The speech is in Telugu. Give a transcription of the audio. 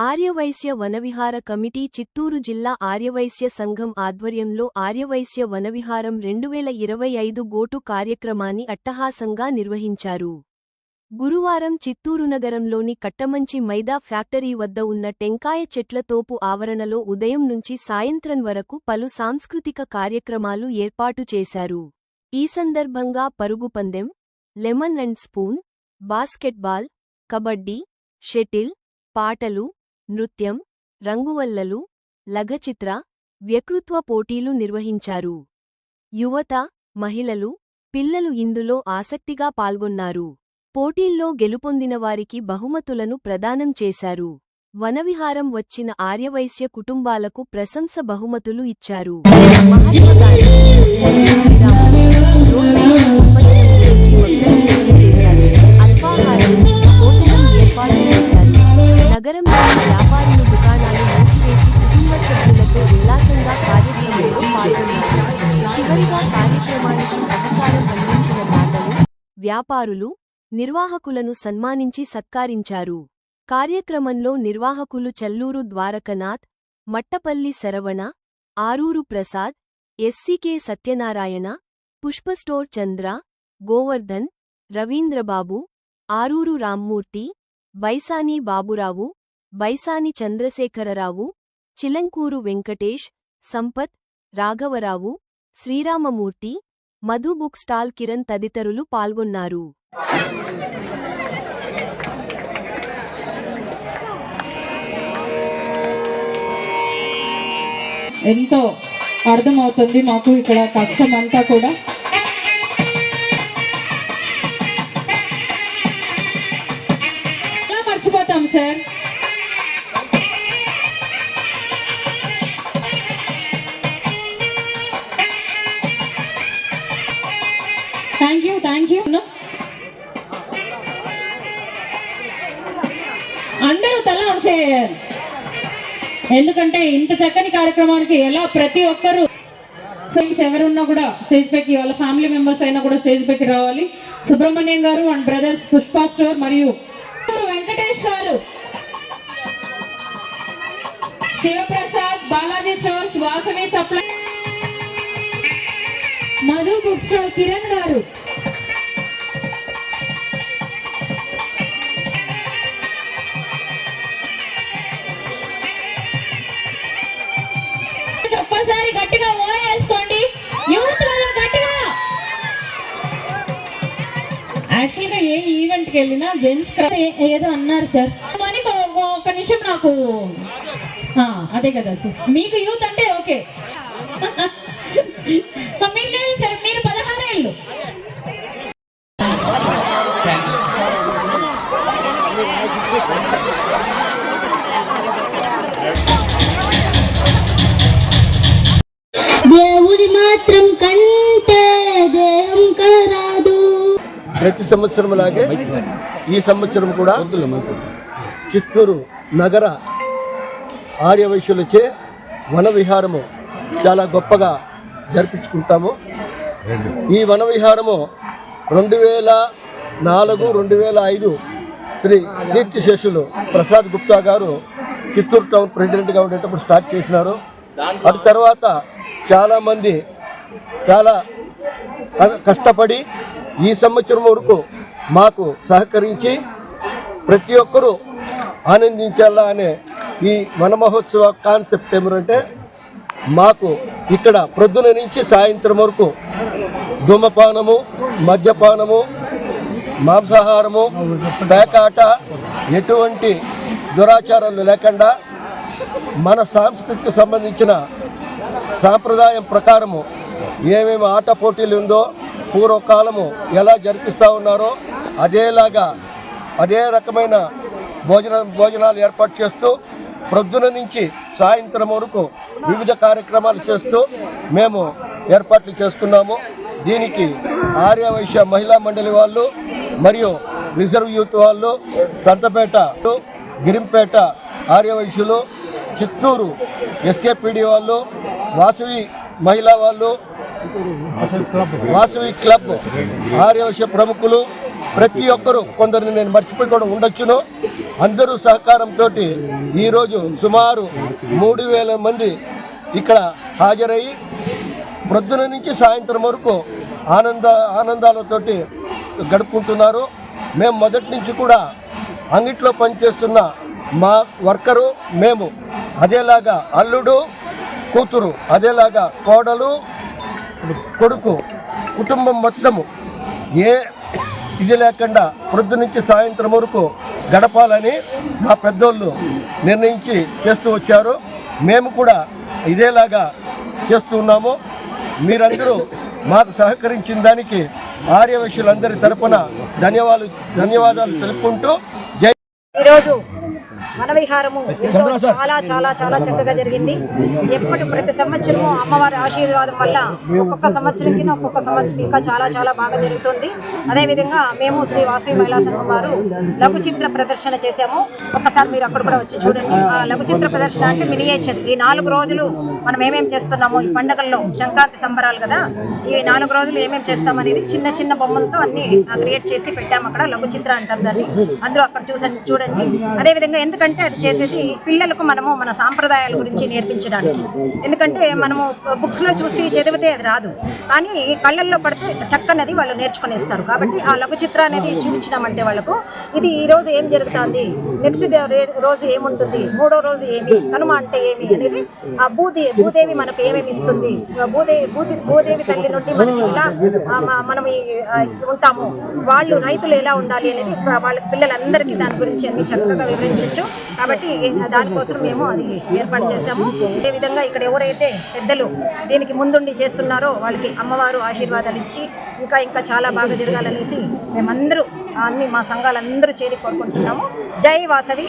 ఆర్యవైశ్య వనవిహార కమిటీ చిత్తూరు జిల్లా ఆర్యవైశ్య సంఘం ఆధ్వర్యంలో ఆర్యవైశ్య వనవిహారం రెండువేల ఇరవై ఐదు గోటు కార్యక్రమాన్ని అట్టహాసంగా నిర్వహించారు. గురువారం చిత్తూరు నగరంలోని కట్టమంచి మైదా ఫ్యాక్టరీ వద్ద ఉన్న టెంకాయ చెట్ల తోపు ఆవరణలో ఉదయం నుంచి సాయంత్రం వరకు పలు సాంస్కృతిక కార్యక్రమాలు ఏర్పాటు చేశారు. ఈ సందర్భంగా పరుగు పందెం lemon and spoon basketball kabaddi shuttle పాటలు నృత్యం రంగువల్లలు లఘచిత్ర వ్యకృత్వ పోటీలు నిర్వహించారు. యువత మహిళలు పిల్లలు ఇందులో ఆసక్తిగా పాల్గొన్నారు. పోటీల్లో గెలుపొందిన వారికి బహుమతులను ప్రదానం చేశారు. వనవిహారం వచ్చిన ఆర్యవైశ్య కుటుంబాలకు ప్రశంస బహుమతులు ఇచ్చారు. మహాత్మాగాంధీ చివరిగా కార్యక్రమానికి సహకారం అందించిన దాతలు వ్యాపారులు నిర్వాహకులను సన్మానించి సత్కారించారు. కార్యక్రమంలో నిర్వాహకులు చల్లూరు ద్వారకనాథ్ మట్టపల్లి శరవణ ఆరూరు ప్రసాద్ ఎస్సీకే సత్యనారాయణ పుష్పస్టోర్ చంద్ర గోవర్ధన్ రవీంద్రబాబు ఆరూరు రామ్మూర్తి బైసాని బాబురావు బైసాని చంద్రశేఖరరావు చిలంకూరు వెంకటేష్ సంపత్ రాఘవరావు శ్రీరామమూర్తి మధు బుక్ స్టాల్ కిరణ్ తదితరులు పాల్గొన్నారు. ఎంతో అర్థమవుతుంది మాకు ఇక్కడ కష్టం అంతా కూడా. ఎలా మర్చిపోతాం సార్? అందరూ తల చేయాలి ఎందుకంటే ఇంత చక్కని కార్యక్రమానికి ఎలా ప్రతి ఒక్కరు ఫ్రెండ్స్ ఎవరున్నా కూడా స్టేజ్ పైకి వాళ్ళ ఫ్యామిలీ మెంబర్స్ అయినా కూడా స్టేజ్ పైకి రావాలి. సుబ్రహ్మణ్యం గారు అండ్ బ్రదర్స్ పుష్ప స్టోర్ మరియు Venkatesh garu. Shivaprasad Balaji stores Vasavi supply. Madhu book store Kiran garu. ఒక్కసారి గట్టిగా ఓ వేసుకోండి యూత్ గట్టిగా. యాక్చువల్గా ఏ ఈవెంట్కి వెళ్ళినా జెంట్స్ ఏదో అన్నారు సార్. మనకి ఒక- నిమిషం నాకు అదే కదా సార్. మీకు యూత్ అంటే ఓకే. అది మాత్రం కంటే దేహం ప్రతి సంవత్సరం లాగే ఈ సంవత్సరం కూడా చిత్తూరు నగర ఆర్యవైశ్యులచే వన విహారము చాలా గొప్పగా జరిపించుకుంటాము. ఈ వన విహారము రెండు వేల నాలుగు రెండు వేల ఐదు శ్రీ కీర్తిశేషులు ప్రసాద్ గుప్తా గారు చిత్తూరు టౌన్ ప్రెసిడెంట్గా ఉండేటప్పుడు స్టార్ట్ చేసినారు. అటు తర్వాత చాలామంది చాలా కష్టపడి ఈ సంవత్సరం వరకు మాకు సహకరించి ప్రతి ఒక్కరూ ఆనందించాలా అనే ఈ వన మహోత్సవ కాన్సెప్ట్ ఏమిటంటే మాకు ఇక్కడ ప్రొద్దున నుంచి సాయంత్రం వరకు ధూమపానము మద్యపానము మాంసాహారము పేకాట ఎటువంటి దురాచారాలు లేకుండా మన సంస్కృతికి సంబంధించిన సాంప్రదాయం ప్రకారము ఏమేమి ఆట పోటీలు ఉందో పూర్వకాలము ఎలా జరిపిస్తూ ఉన్నారో అదేలాగా అదే రకమైన భోజన భోజనాలు ఏర్పాటు చేస్తూ ప్రొద్దున నుంచి సాయంత్రం వరకు వివిధ కార్యక్రమాలు చేస్తూ మేము ఏర్పాట్లు చేసుకున్నాము. దీనికి ఆర్యవైశ్య మహిళా మండలి వాళ్ళు మరియు రిజర్వ్ యూత్ వాళ్ళు సంతపేట గిరింపేట ఆర్యవైశ్యులు చిత్తూరు ఎస్కేపీడి వాళ్ళు వాసవి మహిళా వాళ్ళు వాసవి క్లబ్ ఆర్యవశ ప్రముఖులు ప్రతి ఒక్కరూ కొందరిని నేను మర్చిపోయి కూడా ఉండొచ్చును. అందరూ సహకారంతో ఈరోజు సుమారు మూడు వేల మంది ఇక్కడ హాజరయ్యి ప్రొద్దున నుంచి సాయంత్రం వరకు ఆనంద ఆనందాలతోటి గడుపుకుంటున్నారు. మేము మొదటి నుంచి కూడా అంగిట్లో పనిచేస్తున్న మా వర్కరు మేము అదేలాగా అల్లుడు కూతురు అదేలాగా కోడలు కొడుకు కుటుంబం మొత్తము ఏ ఇది లేకుండా ప్రొద్దు నుంచి సాయంత్రం వరకు గడపాలని మా పెద్దోళ్ళు నిర్ణయించి చేస్తూ వచ్చారు. మేము కూడా ఇదేలాగా చేస్తూ ఉన్నాము. మీరందరూ మాకు సహకరించిన దానికి ఆర్యవశ్యులందరి తరపున ధన్యవాదాలు ధన్యవాదాలు తెలుపుకుంటూ జై ఈరోజు వనవిహారము చాలా చాలా చాలా చక్కగా జరిగింది. ఎప్పటి ప్రతి సంవత్సరము అమ్మవారి ఆశీర్వాదం వల్ల ఒక్కొక్క సంవత్సరంకి ఒక్కొక్క సంవత్సరం ఇంకా చాలా చాలా బాగా జరుగుతుంది. అదేవిధంగా మేము శ్రీ వాసవి మహిళా సంఘం వారు లఘు చిత్ర ప్రదర్శన చేశాము. ఒక్కసారి మీరు అక్కడ కూడా వచ్చి చూడండి. ఆ లఘు చిత్ర ప్రదర్శన అంటే మినియేచర్ ఈ నాలుగు రోజులు మనం ఏమేం చేస్తున్నాము ఈ పండగల్లో సంక్రాంతి సంబరాలు కదా ఈ నాలుగు రోజులు ఏమేం చేస్తాం అనేది చిన్న చిన్న బొమ్మలతో అన్ని క్రియేట్ చేసి పెట్టాము అక్కడ. లఘు చిత్ర అంటారు దాన్ని. అందరూ అక్కడ చూసండి చూడండి. అదే విధంగా ఎందుకంటే అది చేసేది పిల్లలకు మనము మన సాంప్రదాయాల గురించి నేర్పించడానికి. ఎందుకంటే మనము బుక్స్లో చూసి చదివితే అది రాదు. కానీ కళ్ళల్లో పడితే టక్ అనేది వాళ్ళు నేర్చుకునేస్తారు. కాబట్టి ఆ లఘు చిత్ర అనేది చూపించినామంటే వాళ్ళకు ఇది ఈ రోజు ఏం జరుగుతుంది? నెక్స్ట్ రోజు ఏముంటుంది? మూడో రోజు ఏమి? కనుమ అంటే ఏమి అనేది ఆ భూది భూదేవి మనకు ఏమేమి ఇస్తుంది? భూదేవి భూది భూదేవి తల్లి నుండి మనం ఇలా మనం ఉంటాము? వాళ్ళు రైతులు ఎలా ఉండాలి అనేది వాళ్ళ పిల్లలందరికీ దాని గురించి అన్ని చక్కగా వివరించవచ్చు కాబట్టి దానికోసం మేము అది ఏర్పాటు చేశాము. అదే విధంగా ఇక్కడ ఎవరైతే పెద్దలు దీనికి ముందుండి చేస్తున్నారో వాళ్ళకి అమ్మవారు ఆశీర్వాదాలు ఇచ్చి ఇంకా ఇంకా చాలా బాగా జరగాలనేసి మేమందరూ అన్ని మా సంఘాలందరూ చేరి కోరుకుంటున్నాము. జై వాసవి.